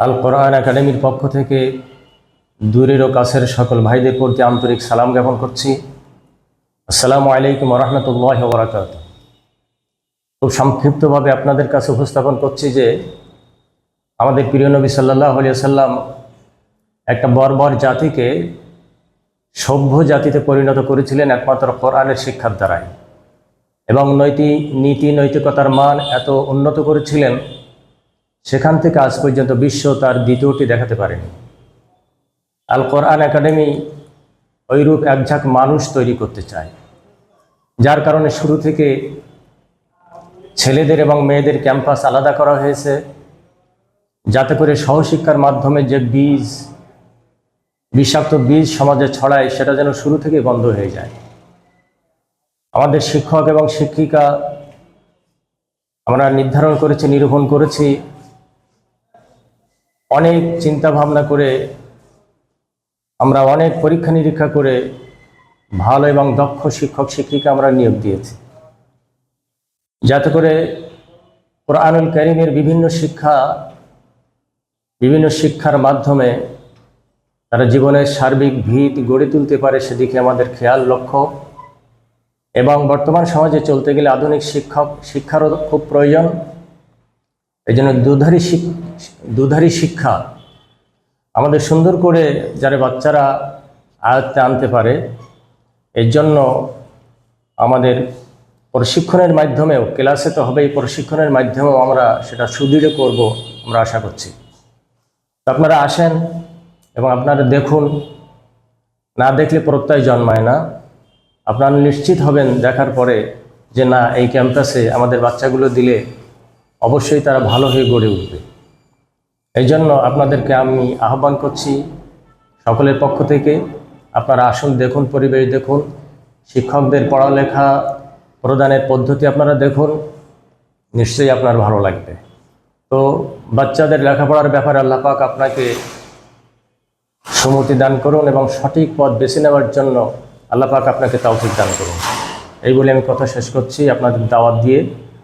আল কোরআন একাডেমির পক্ষ থেকে দূরের ও কাছের সকল ভাইদের প্রতি আন্তরিক সালাম জ্ঞাপন করছি। আসসালামু আলাইকুম রহমতুল্লাহ বরাকাত খুব সংক্ষিপ্তভাবে আপনাদের কাছে উপস্থাপন করছি যে, আমাদের প্রিয় নবী সাল্লাহ আলিয়া সাল্লাম একটা বর্বর জাতিকে সভ্য জাতিতে পরিণত করেছিলেন একমাত্র কোরআনের শিক্ষার দ্বারাই। এবং নৈতিক নীতি, নৈতিকতার মান এত উন্নত করেছিলেন সেখান থেকে আজ পর্যন্ত বিশ্ব তার দ্বিতীয়টি দেখাতে পারেনি। আল কোরআন একাডেমি ওইরূপ একঝাঁক মানুষ তৈরি করতে চায়, যার কারণে শুরু থেকে ছেলেদের এবং মেয়েদের ক্যাম্পাস আলাদা করা হয়েছে, যাতে করে সহশিক্ষার মাধ্যমে যে বীজ, বিষাক্ত বীজ সমাজে ছড়ায়, সেটা যেন শুরু থেকে বন্ধ হয়ে যায়। আমাদের শিক্ষক এবং শিক্ষিকা আমরা নির্ধারণ করেছি, নিরূপণ করেছি অনেক চিন্তা ভাবনা করে, আমরা অনেক পরীক্ষা নিরীক্ষা করে ভালো এবং দক্ষ শিক্ষক শিক্ষিকা আমরা নিয়োগ দিয়েছি। যাতে করে কোরআনুল করিমের বিভিন্ন শিক্ষা, বিভিন্ন শিক্ষার মাধ্যমে তারা জীবনের সার্বিক ভিত গড়ে তুলতে পারে সেদিকে আমাদের খেয়াল লক্ষ্য এবং বর্তমান সমাজে চলতে গেলে আধুনিক শিক্ষক, শিক্ষারও খুব প্রয়োজন। এই জন্য দুধারী দুধারী শিক্ষা আমাদের সুন্দর করে যারা বাচ্চারা আয়ত্তে আনতে পারে, এর জন্য আমাদের প্রশিক্ষণের মাধ্যমেও, ক্লাসে তো হবেই, প্রশিক্ষণের মাধ্যমেও আমরা সেটা সুদৃঢ় করব আমরা আশা করছি। তো আপনারা আসেন এবং আপনারা দেখুন, না দেখলে প্রত্যয় জন্মায় না। আপনারা নিশ্চিত হবেন দেখার পরে যে না, এই ক্যাম্পাসে আমাদের বাচ্চাগুলো দিলে অবশ্যই তারা ভালো হয়ে গড়ে উঠবে। এই জন্য আপনাদেরকে আমি আহ্বান করছি সকলের পক্ষ থেকে, আপনারা আসুন, দেখুন, পরিবেশ দেখুন, শিক্ষকদের পড়ালেখা প্রদানের পদ্ধতি আপনারা দেখুন, নিশ্চয়ই আপনার ভালো লাগবে। তো বাচ্চাদের লেখাপড়ার ব্যাপারে আল্লাহ পাক আপনাকে সুমতি দান করুন এবং সঠিক পথ বেছে নেওয়ার জন্য আল্লাহ পাক আপনাকে তৌফিক দান করুন। এই বলে আমি কথা শেষ করছি। আপনাদের দাওয়াত দিয়ে